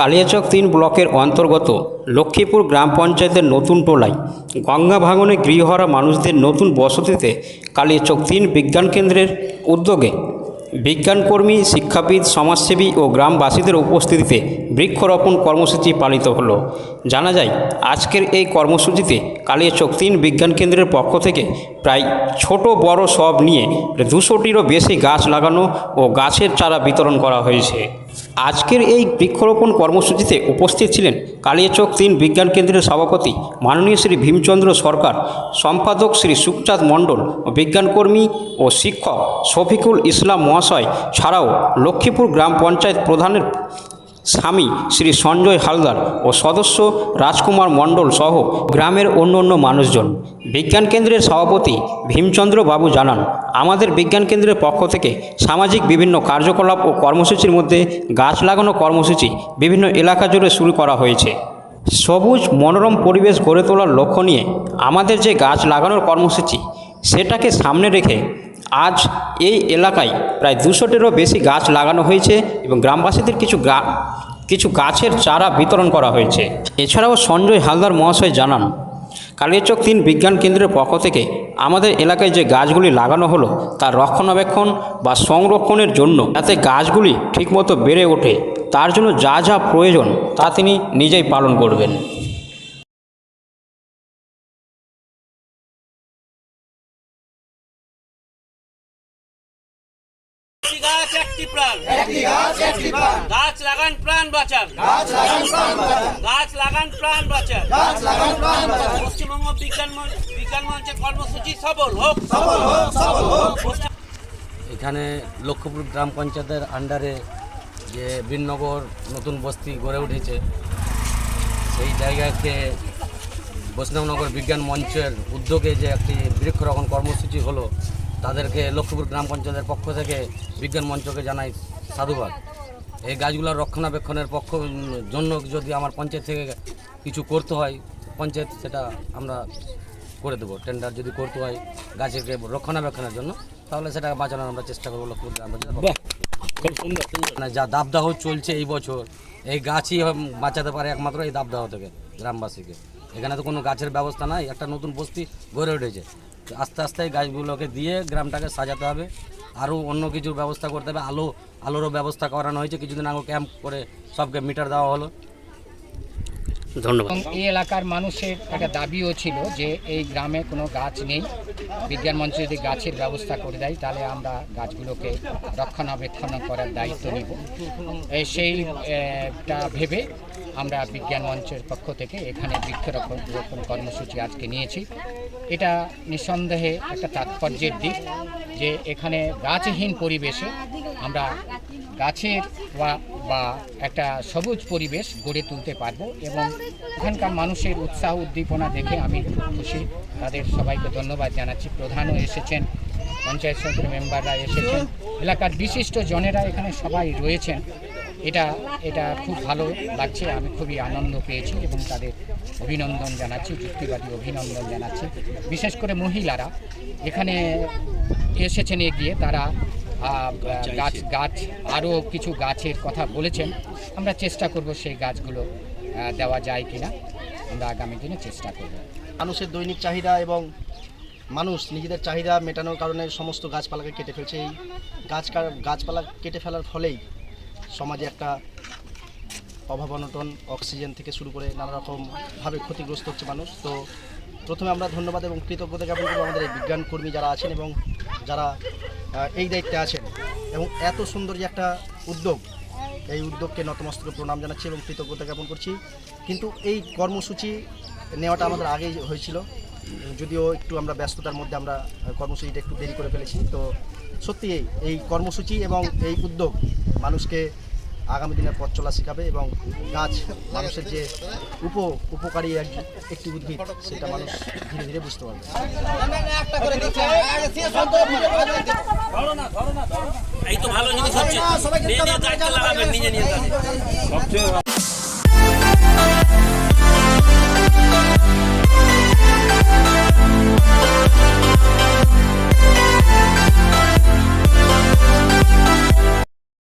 কালিয়াচক তিন ব্লকের অন্তর্গত লক্ষ্মীপুর গ্রাম পঞ্চায়েতের নতুন টোলায় গঙ্গা ভাঙনে গৃহহারা মানুষদের নতুন বসতিতে কালিয়াচক তিন বিজ্ঞান কেন্দ্রের উদ্যোগে বিজ্ঞানকর্মী, শিক্ষাবিদ, সমাজসেবী ও গ্রামবাসীদের উপস্থিতিতে বৃক্ষরোপণ কর্মসূচি পালিত হলো। জানা যায়, আজকের এই কর্মসূচিতে কালিয়াচক তিন বিজ্ঞান কেন্দ্রের পক্ষ থেকে প্রায় ছোট বড় সব নিয়ে দুশোটিরও বেশি গাছ লাগানো ও গাছের চারা বিতরণ করা হয়েছে। আজকের এই বৃক্ষরোপণ কর্মসূচিতে উপস্থিত ছিলেন কালিয়াচক তিন বিজ্ঞান কেন্দ্রের সভাপতি মাননীয় শ্রী ভীমচন্দ্র সরকার, সম্পাদক শ্রী সুখচাঁদ মণ্ডল, বিজ্ঞানকর্মী ও শিক্ষক শফিকুল ইসলাম মহাশয়, ছাড়াও লক্ষ্মীপুর গ্রাম পঞ্চায়েত প্রধানের স্বামী শ্রী সঞ্জয় হালদার ও সদস্য রাজকুমার মণ্ডল সহ গ্রামের অন্য অন্য মানুষজন। বিজ্ঞান কেন্দ্রের সভাপতি ভীমচন্দ্র বাবু জানান, আমাদের বিজ্ঞান কেন্দ্রের পক্ষ থেকে সামাজিক বিভিন্ন কার্যকলাপ ও কর্মসূচির মধ্যে গাছ লাগানো কর্মসূচি বিভিন্ন এলাকা জুড়ে শুরু করা হয়েছে। সবুজ, মনোরম পরিবেশ গড়ে তোলার লক্ষ্য নিয়ে আমাদের যে গাছ লাগানোর কর্মসূচি, সেটাকে সামনে রেখে আজ এই এলাকায় প্রায় দুশোটিরও বেশি গাছ লাগানো হয়েছে এবং গ্রামবাসীদের কিছু গা, কিছু গাছের চারা বিতরণ করা হয়েছে। এছাড়াও সঞ্জয় হালদার মহাশয় জানান, কালিয়াচক তিন বিজ্ঞান কেন্দ্রের পক্ষ থেকে আমাদের এলাকায় যে গাছগুলি লাগানো হলো, তার রক্ষণাবেক্ষণ বা সংরক্ষণের জন্য যাতে গাছগুলি ঠিকমতো বেড়ে ওঠে, তার জন্য যা যা প্রয়োজন তা তিনি নিজেই পালন করবেন। একটি গাছ একটি প্রাণ। একটি গাছ লাগান প্রাণ বাঁচান। গাছ লাগান প্রাণ বাঁচান। পশ্চিমবঙ্গ বিজ্ঞান মঞ্চ বিজ্ঞান মঞ্চের কর্মসূচি সফল হোক। পশ্চিম- এখানে লক্ষ্মীপুর গ্রাম পঞ্চায়েতের আন্ডারে যে বীরনগর নতুন বস্তি গড়ে উঠেছে সেই জায়গাকে বৈষ্ণবনগর বিজ্ঞান মঞ্চের উদ্যোগে যে একটি বৃক্ষরোপণ কর্মসূচি হলো তাদেরকে লক্ষ্মীপুর গ্রাম পঞ্চায়েতের পক্ষ থেকে বিজ্ঞান মঞ্চকে জানাই সাধুবাদ। এই গাছগুলোর রক্ষণাবেক্ষণের পক্ষ জন্য যদি আমার পঞ্চায়েত থেকে কিছু করতে হয় পঞ্চায়েত সেটা আমরা করে দেবো। টেন্ডার যদি করতে হয় গাছের রক্ষণাবেক্ষণের জন্য তাহলে সেটা বাঁচানোর আমরা চেষ্টা করব লক্ষ্মীপুর গ্রাম পঞ্চায়েত মানে যা দাবদাহ চলছে এই বছর এই গাছই বাঁচাতে পারে একমাত্র এই দাবদাহ থেকে গ্রামবাসীকে। এখানে তো কোনো গাছের ব্যবস্থা নাই, একটা নতুন বস্তি গড়ে উঠেছে। আস্তে আস্তে গাছগুলোকে দিয়ে গ্রামটাকে সাজাতে হবে। আরও অন্য কিছুর ব্যবস্থা করতে হবে, আলো, আলোরও ব্যবস্থা করানো হয়েছে। কিছুদিন আগে ক্যাম্প করে সবকে মিটার দেওয়া হলো। ধন্যবাদ। এই এলাকার মানুষের একটা দাবিও ছিল যে এই গ্রামে কোনো গাছ নেই। বিজ্ঞান মঞ্চ যদি গাছের ব্যবস্থা করে দেয়, তাহলে আমরা গাছগুলোকে রক্ষণাবেক্ষণ করার দায়িত্ব নিব। সেইটা ভেবে আমরা বিজ্ঞান মঞ্চের পক্ষ থেকে এখানে বৃক্ষরোপণ রোপণ কর্মসূচি আজকে নিয়েছি। এটা নিঃসন্দেহে একটা তাৎপর্যের দিক যে এখানে গাছহীন পরিবেশে আমরা গাছের বা বা একটা সবুজ পরিবেশ গড়ে তুলতে পারব এবং এখানকার মানুষের উৎসাহ উদ্দীপনা দেখে আমি খুব খুশি। তাদের সবাইকে ধন্যবাদ জানাচ্ছি। প্রধানও এসেছেন, পঞ্চায়েত সমিতির মেম্বাররা এসেছেন, এলাকার বিশিষ্ট জনেরা এখানে সবাই রয়েছেন। এটা এটা খুব ভালো লাগছে, আমি খুবই আনন্দ পেয়েছি এবং তাদের অভিনন্দন জানাচ্ছি, যুক্তিবাদী অভিনন্দন জানাচ্ছি, বিশেষ করে মহিলারা। এখানে এসেছেন এগিয়ে, তারা গাছ গাছ, আরও কিছু গাছের কথা বলেছেন। আমরা চেষ্টা করব সেই গাছগুলো দেওয়া যায় কিনা। আমরা আগামী দিনে চেষ্টা করব। মানুষের দৈনিক চাহিদা এবং মানুষ নিজেদের চাহিদা মেটানোর কারণে সমস্ত গাছপালাকে কেটে ফেলছে। এই গাছ কা- গাছপালা কেটে ফেলার ফলেই সমাজে একটা অভাব অনটন, অক্সিজেন থেকে শুরু করে নানা রকমভাবে ক্ষতিগ্রস্ত হচ্ছে মানুষ। তো প্রথমে আমরা ধন্যবাদ এবং কৃতজ্ঞতা জ্ঞাপন করব আমাদের এই বিজ্ঞান কর্মী যারা আছেন এবং যারা এই দায়িত্বে আছেন। এবং এত সুন্দর যে একটা উদ্যোগ, এই উদ্যোগকে নতমস্তকে প্রণাম জানাচ্ছি এবং কৃতজ্ঞতা জ্ঞাপন করছি। কিন্তু এই কর্মসূচি নেওয়াটা আমাদের আগেই হয়েছিল। যদিও একটু আমরা ব্যস্ততার মধ্যে আমরা কর্মসূচিটা একটু দেরি করে ফেলেছি। তো সত্যি এই কর্মসূচি এবং এই উদ্যোগ মানুষকে আগামী দিনের পথ চলা শেখাবে এবং গাছ মানুষের যে উপ উপকারী এক একটি উদ্ভিদ সেটা মানুষ ধীরে ধীরে বুঝতে পারবে। এই তো ভালো জিনিস হচ্ছে। নিয়ে